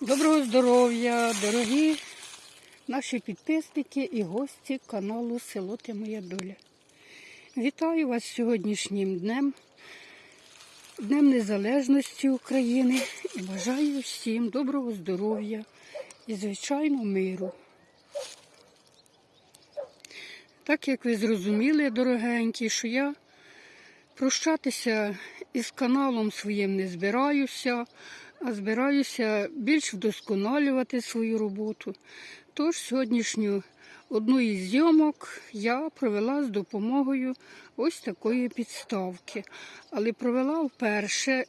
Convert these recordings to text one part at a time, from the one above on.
Доброго здоров'я, дорогі наші підписники і гості каналу Село Ти Моя Доля. Вітаю вас сьогоднішнім днем, Днем Незалежності України і бажаю всім доброго здоров'я і, звичайно, миру. Так як ви зрозуміли, дорогенькі, що я прощатися із каналом своїм не збираюся, збираюся більш вдосконалювати свою роботу. Тож сьогоднішню одну із зйомок я провела з допомогою ось такої підставки. Але провела вперше.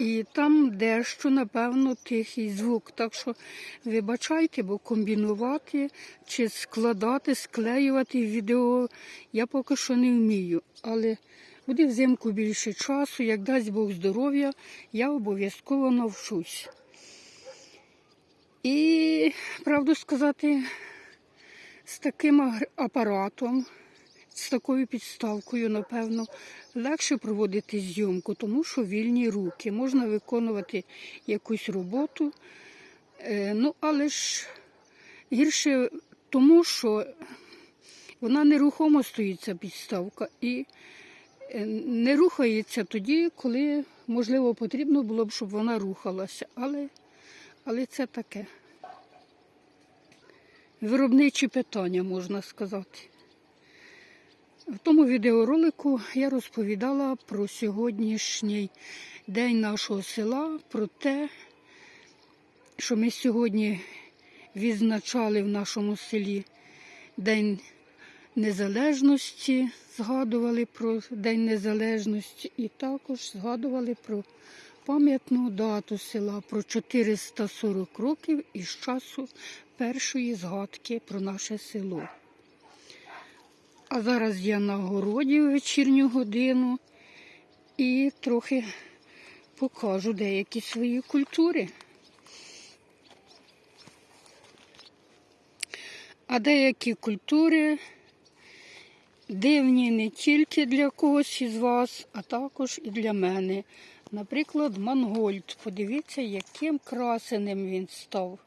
І там дещо, напевно, тихий звук. Так що вибачайте, бо комбінувати чи складати, склеювати відео я поки що не вмію. Але буде взимку більше часу, як дасть Бог здоров'я, я обов'язково навчусь. І, правду сказати, з таким апаратом, з такою підставкою, напевно, легше проводити зйомку, тому що вільні руки. Можна виконувати якусь роботу. Е, Ну, але ж гірше тому, що вона нерухомо стоїть ця підставка і не рухається тоді, коли, можливо, потрібно було б, щоб вона рухалася. Але, але це таке. Виробничі питання, можна сказати. В тому відеоролику я розповідала про сьогоднішній день нашого села, про те, що ми сьогодні відзначали в нашому селі День Незалежності, згадували про День Незалежності і також згадували про пам'ятну дату села, про 440 років із часу першої згадки про наше село. А зараз я на городі в вечірню годину і трохи покажу деякі свої культури. А деякі культури дивні не тільки для когось із вас, а також і для мене. Наприклад, Мангольд. Подивіться, яким красеним він став.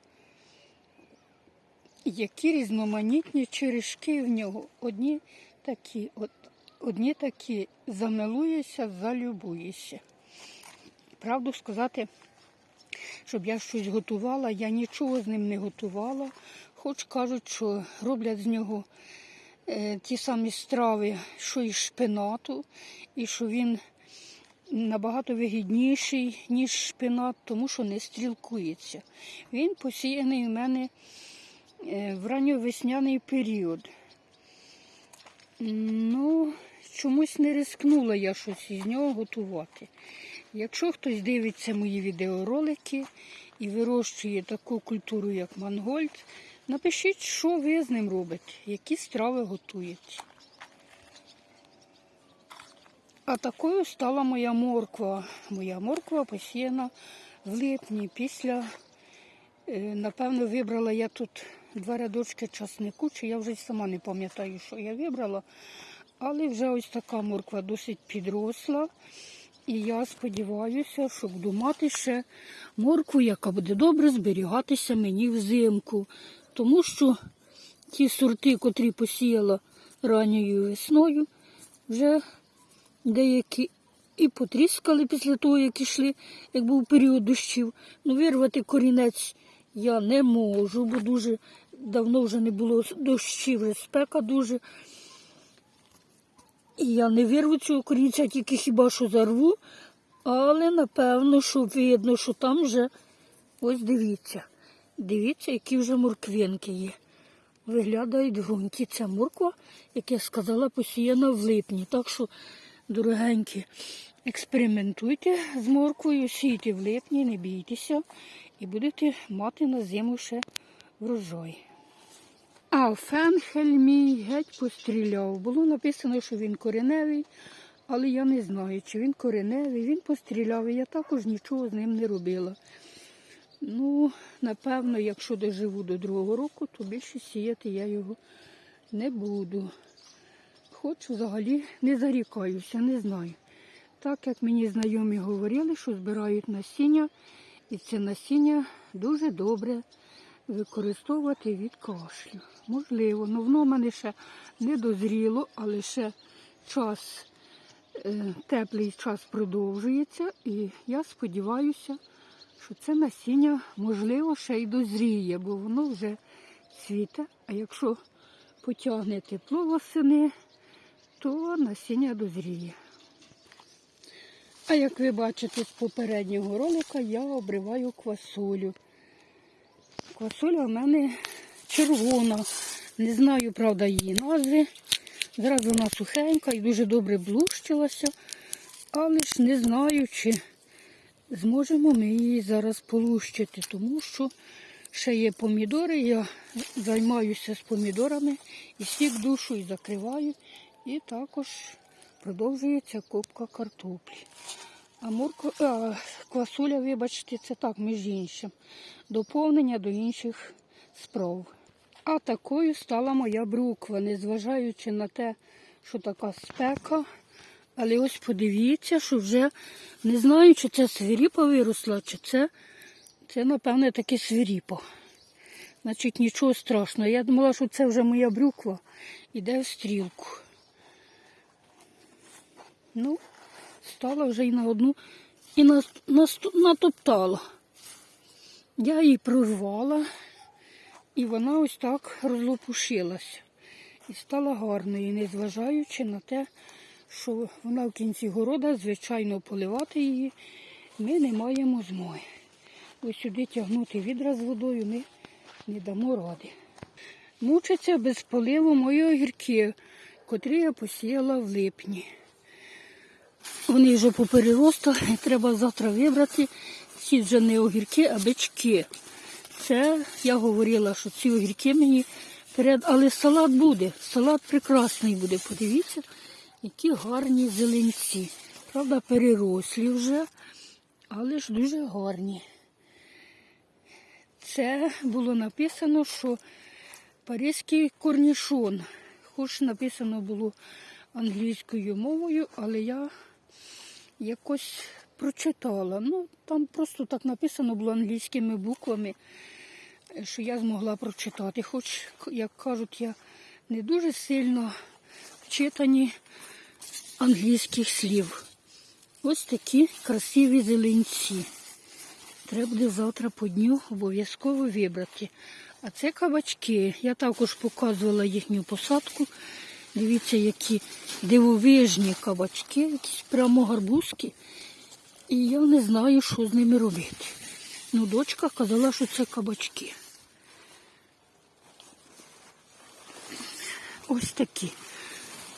Які різноманітні черешки в нього. Одні такі, от, одні такі замилуєшся, залюбуєшся. Правду сказати, щоб я щось готувала, я нічого з ним не готувала. Хоч кажуть, що роблять з нього ті самі страви, що і шпинату, і що він набагато вигідніший, ніж шпинат, тому що не стрілкується. Він посіяний у мене е, в ранньовесняний період. Ну, чомусь не рискнула я щось із нього готувати. Якщо хтось дивиться мої відеоролики і вирощує таку культуру, як мангольд, напишіть, що ви з ним робите, які страви готуєте. А такою стала моя морква. Моя морква посіяна в липні. Після, е, напевно, вибрала я тут два рядочки часнику, чи я вже сама не пам'ятаю, що я вибрала. Але вже ось така морква досить підросла. І я сподіваюся, що буду ще моркву, яка буде добре зберігатися мені взимку. Тому що ті сорти, котрі посіяла ранньою весною, вже деякі і потріскали після того, як ішли, як був період дощів. Ну, вирвати корінець я не можу, бо дуже давно вже не було дощів, спека дуже. І я не вирву цього корінця, тільки хіба що зарву, але напевно, що видно, що там вже ось дивіться. Дивіться, які вже морквинки є. Виглядають грунті. Це морква, як я сказала, посіяна в липні. Так що, дорогенькі, експериментуйте з морквою, сійте в липні, не бійтеся, і будете мати на зиму ще врожай. А фенхель мій геть постріляв. Було написано, що він кореневий, але я не знаю, чи він кореневий. Він постріляв, і я також нічого з ним не робила. Ну, напевно, якщо доживу до другого року, то більше сіяти я його не буду. Хоч взагалі не зарікаюся, не знаю. Так як мені знайомі говорили, що збирають насіння І це насіння дуже добре використовувати від кашлю. Можливо, ну воно в мене ще не дозріло, але ще час, е, теплий час продовжується. І я сподіваюся, що це насіння, можливо, ще й дозріє, бо воно вже цвіте. А якщо потягне тепло восени, то насіння дозріє. А як ви бачите з попереднього ролика, я обриваю квасолю. Квасоля в мене червона. Не знаю, правда, її назви. Зараз вона сухенька і дуже добре блущилася. Але ж не знаю, чи зможемо ми її зараз полущити, тому що ще є помідори. Я займаюся з помідорами і сік душу і закриваю. І також продовжується копка картоплі. А морко, а, квасуля, вибачте, це так, між іншим. Доповнення до інших справ. А такою стала моя бруква, незважаючи на те, що така спека. Але ось подивіться, що вже не знаю, чи це свиріпа виросла, чи це, це напевне, таке свиріпа. Значить, нічого страшного. Я думала, що це вже моя брюква іде в стрілку. Ну, стала вже і на одну і на, на, натоптала. Я її прорвала, і вона ось так розлопушилася. І стала гарною, незважаючи на те, що вона в кінці города, звичайно, поливати її ми не маємо змоги. Ось сюди тягнути відра з водою ми не дамо ради. Мучаться без поливу мої огірки, котрі я посіяла в липні. Вони вже попереростали, і треба завтра вибрати. Ці вже не огірки, а бички. Це я говорила, що ці огірки мені перед, але салат буде. Салат прекрасний буде. Подивіться, які гарні зеленці. Правда, перерослі вже, але ж дуже гарні. Це було написано, що паризький корнішон. Хоч написано було англійською мовою, але я якось прочитала. Ну, там просто так написано було англійськими буквами, що я змогла прочитати. Хоч, як кажуть, я не дуже сильно в читанні англійських слів. Ось такі красиві зеленці. Треба буде завтра по дню обов'язково вибрати. А це кабачки. Я також показувала їхню посадку. Дивіться, які дивовижні кабачки, якісь прямо гарбузки. І я не знаю, що з ними робити. Ну, дочка казала, що це кабачки. Ось такі.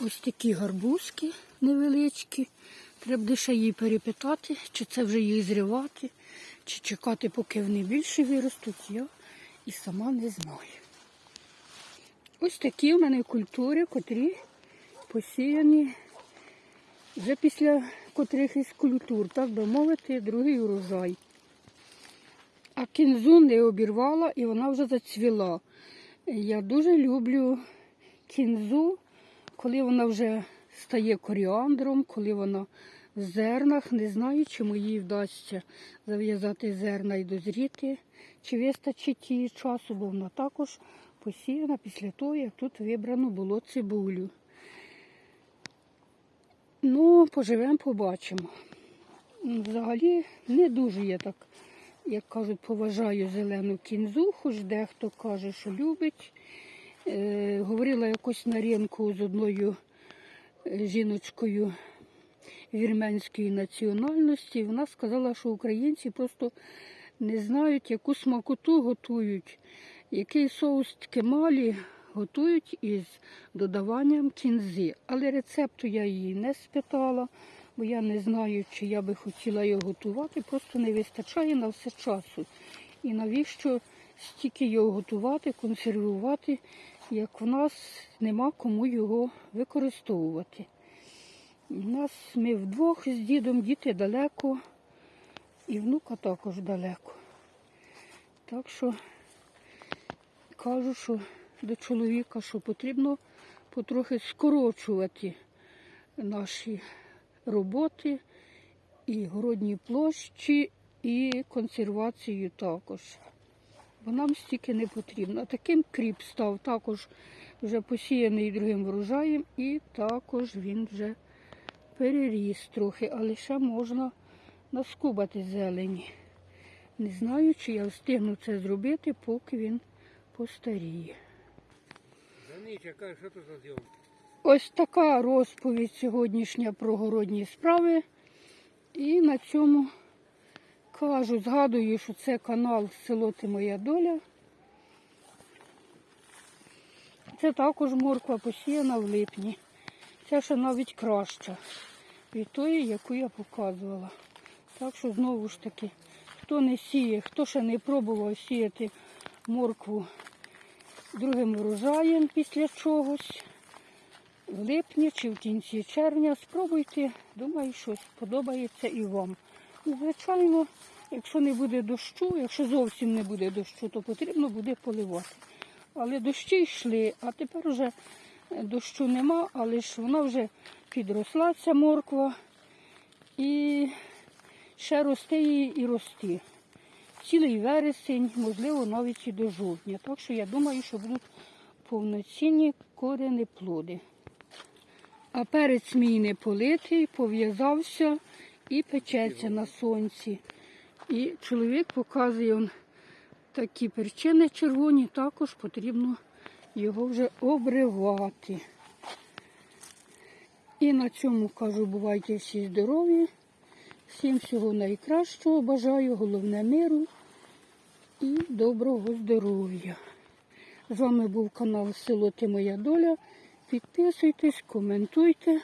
Ось такі гарбузки невеличкі. Треба буде її перепитати, чи це вже їх зривати, чи чекати, поки вони більше виростуть. Я і сама не знаю. Ось такі в мене культури, котрі посіяні вже після котрих із культур, так би мовити, другий урожай. А кінзу не обірвала і вона вже зацвіла. Я дуже люблю кінзу, коли вона вже стає коріандром, коли вона в зернах. Не знаю, чи їй вдасться зав'язати зерна і дозріти, чи вистачить її часу, бо вона також посіяна після того, як тут вибрано було цибулю. Ну, поживемо, побачимо. Взагалі не дуже я так, як кажуть, поважаю зелену кінзу, хоч дехто каже, що любить. Якось на ринку з одною е, жіночкою вірменської національності. Вона сказала, що українці просто не знають, яку смакоту готують, який соус ткемалі готують із додаванням кінзи. Але рецепту я її не спитала, бо я не знаю, чи я би хотіла його готувати. Просто не вистачає на все часу. І навіщо стільки його готувати, консервувати, як в нас нема кому його використовувати. У нас ми вдвох з дідом, діти далеко, і внука також далеко. Так що кажу, що до чоловіка, що потрібно потрохи скорочувати наші роботи і городні площі, і консервацією також. Бо нам стільки не потрібно. А таким кріп став також вже посіяний другим врожаєм, і також він вже переріс трохи, але ще можна наскубати зелені. Не знаю, чи я встигну це зробити, поки він постаріє. Що тут? Ось така розповідь сьогоднішня про городні справи. І на цьому кажу, згадую, що це канал Село Ти Моя Доля. Це також морква посіяна в липні. Це ще навіть краща від тої, яку я показувала. Так що знову ж таки, хто не сіє, хто ще не пробував сіяти моркву другим врожаєм після чогось, в липні чи в кінці червня, спробуйте, думаю, що сподобається і вам. Ну, Звичайно, якщо не буде дощу, якщо зовсім не буде дощу, то потрібно буде поливати. Але дощі йшли, а тепер вже дощу нема, але ж вона вже підросла, ця морква, і ще росте її і росте. Цілий вересень, можливо, навіть і до жовтня. Так що я думаю, що будуть повноцінні корені плоди. А перець мій не политий, пов'язався і печеться на сонці. І чоловік показує он, такі перчини червоні, також потрібно його вже обривати. І на цьому кажу, бувайте всі здорові. Всім всього найкращого. Бажаю головне миру і доброго здоров'я. З вами був канал Село Ти Моя Доля. Підписуйтесь, коментуйте,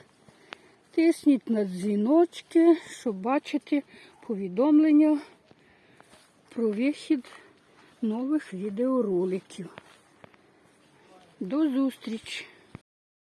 тисніть на дзвіночки, щоб бачити повідомлення про вихід нових відеороликів. До зустрічі!